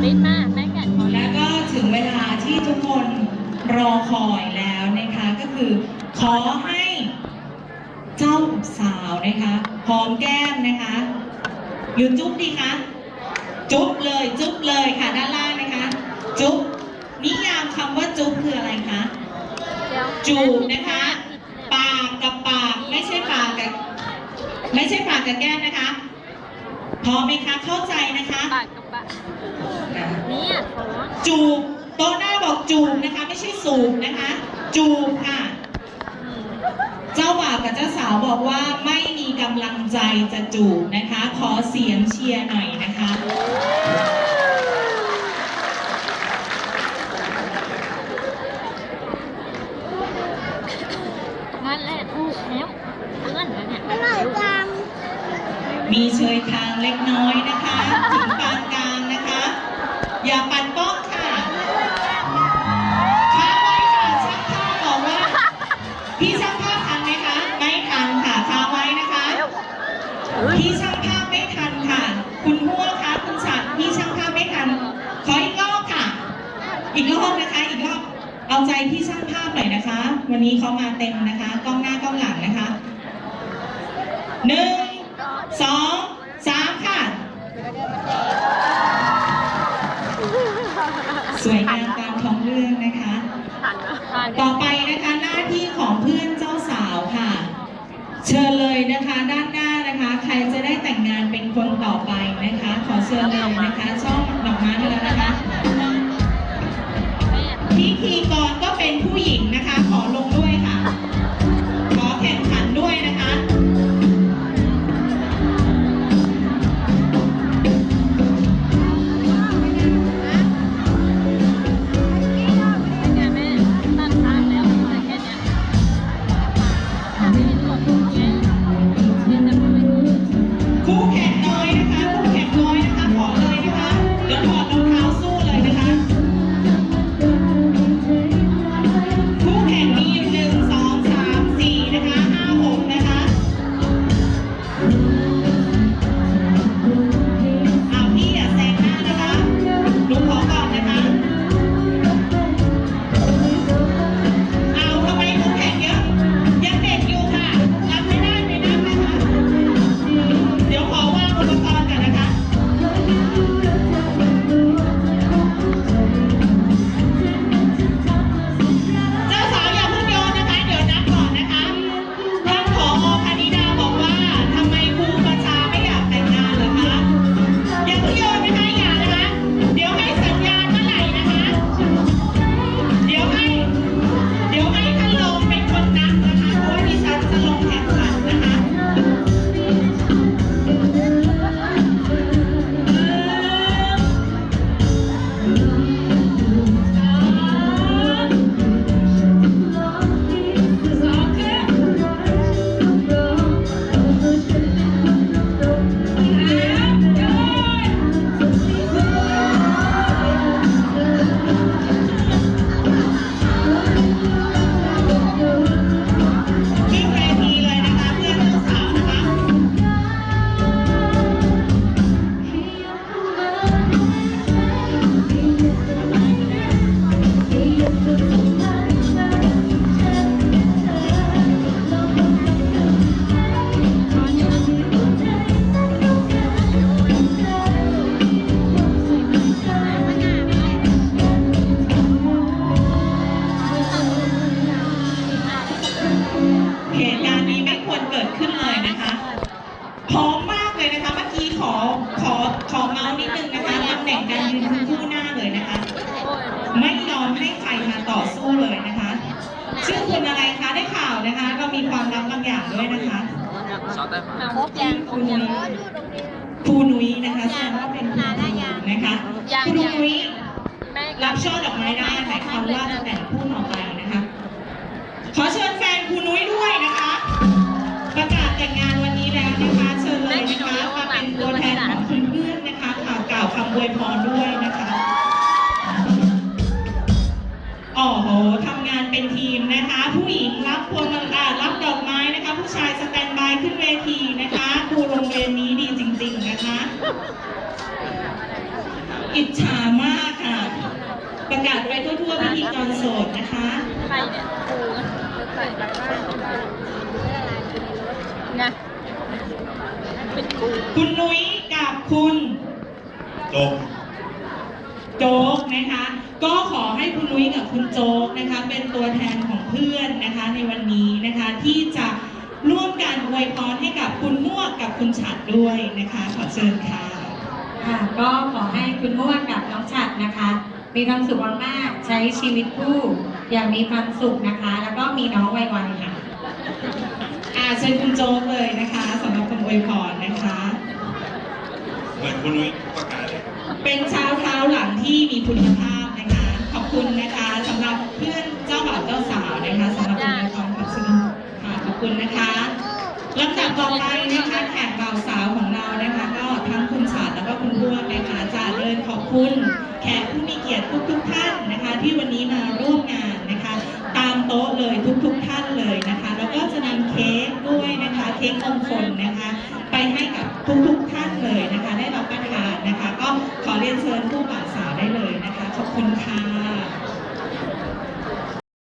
แม่ะล้วก็ถึงเวลาที่ทุกคนรอคอยแล้วนะคะก็คือ ขอให้เจ้าสาวนะคะหอมแก้มนะคะหรือจุ๊บดีคะจุ๊บเลยจุ๊บเลยค่ะด้านล่างนะคะ จุ๊บ นิยามคำว่าจุ๊บคืออะไรคะ จูบนะคะ ปากกับปากไม่ใช่ปากกับไม่ใช่ปากกับแก้มนะคะ พอไหมคะเข้าใจนะคะปากกับปากเนี่ยท้องจูบโต๊ะหน้าบอกจูบนะคะ ไม่ใช่สูบนะคะ จูบค่ะอืมเจ้าบ่าวกับเจ้าสาวบอกว่าไม่มีกำลังใจจะจูบนะคะ ขอเสียงเชียร์หน่อยนะคะ นั่น แหละถูกแล้วเพื่อนแล้วเนี่ยอร่อยจังมีเชยคางเล็กน้อยนะคะถึงปานกลางนะคะ อย่าปัดป้องค่ะค้างไว้ค่ะช่างภาพบอกว่าพี่ช่างภาพทันไหมคะ ไม่ทันค่ะค้างไว้นะคะ พี่ช่างภาพไม่ทันค่ะ คุณพัวคะคุณฉัดพี่ช่างภาพไม่ทัน ขออีกรอบค่ะ อีกรอบนะคะ อีกรอบ เอาใจพี่ช่าง ภาพหน่อยนะคะ วันนี้เขามาเต็มนะคะกล้องหน้ากล้องหลังนะคะหนึ่งสองสามค่ะ สวยงามตามท้องเรื่องนะคะ ต่อไปนะคะหน้าที่ของเพื่อนเจ้าสาวค่ะ เชิญเลยนะคะด้านหน้านะคะ ใครจะได้แต่งงานเป็นคนต่อไปนะคะ ขอเชิญเลยนะคะช่อง ผู้หญิงนะคะ ขอลงด้วยค่ะ ขอแข่งขันด้วยนะคะแม่แม่ตั้งทางแล้วแต่แค่เนี้ยไม่หลบไงเนี่ยจะไม่รู้คู่แข่งน้อยนะคะคู่แข่งน้อยนะคะขอเลยนะคะเดี๋ยว พร้อมมากเลยนะคะ เมื่อกี้ขอขอขอเมาส์นิดนึงนะคะตำแหน่งการยืนคือคู่หน้าเลยนะคะโอ้ยไม่ยอมให้ใครมาต่อสู้เลยนะคะ ชื่อคุณอะไรคะได้ข่าวนะคะ เรามีความลับบางอย่างด้วยนะคะครบยังครบยังครูนุ้ยนะคะแสดงว่าเป็นครูนุ้ยนะคะครูนุ้ยแม่รับช่อดอกไม้ได้หมายความว่าจะแต่งคู่ต่อไปนะคะ เป็นทีมนะคะ ผู้หญิงรับพวงรับดอกไม้นะคะ ผู้ชายสแตนบายขึ้นเวทีนะคะครูโรงเรียนนี้ดีจริง ๆนะคะ อิจฉามากค่ะ ประกาศไปทั่วๆพิธีกรโสดนะคะนะคุณนุ้ยกับคุณจบ โจ๊กนะคะ ก็ขอให้คุณนุ้ยกับคุณโจ๊กนะคะ เป็นตัวแทนของเพื่อนนะคะในวันนี้นะคะที่จะร่วมกันอวยพรให้กับคุณม่วงกับคุณฉัดด้วยนะคะ ขอเชิญค่ะ ค่ะ ก็ขอให้คุณม่วนกับน้องฉัดนะคะ มีความสุขมากๆใช้ชีวิตคู่อย่างมีความสุขนะคะ แล้วก็มีน้องไวๆค่ะอาเชิญคุณโจ๊กเลยนะคะสำหรับคำอวยพรนะคะเหมือนคุณนุ้ยประกาศ เป็นเช้าเท้าหลังที่มีคุณภาพนะคะ ขอบคุณนะคะสำหรับเพื่อนเจ้าบ่าวเจ้าสาวนะคะสำหรับคุณความขอบคุณค่ะขอบคุณนะคะลำดับต่อไปนะคะแขกบ่าวสาวของเรานะคะ ก็ทั้งคุณฉาดแล้วก็คุณพวกนะคะจะเดินขอบคุณแขกผู้มีเกียรติทุกทุกท่านนะคะ ที่วันนี้มาร่วมงานนะคะ ตามโต๊ะเลยทุกๆท่านเลยนะคะ แล้วก็จะนำเค้กด้วยนะคะเค้กมงคลนะคะ ไปให้กับทุกๆท่าน เรียนเชิญผู้บ่าวสาวได้เลยนะคะ ขอบคุณค่ะ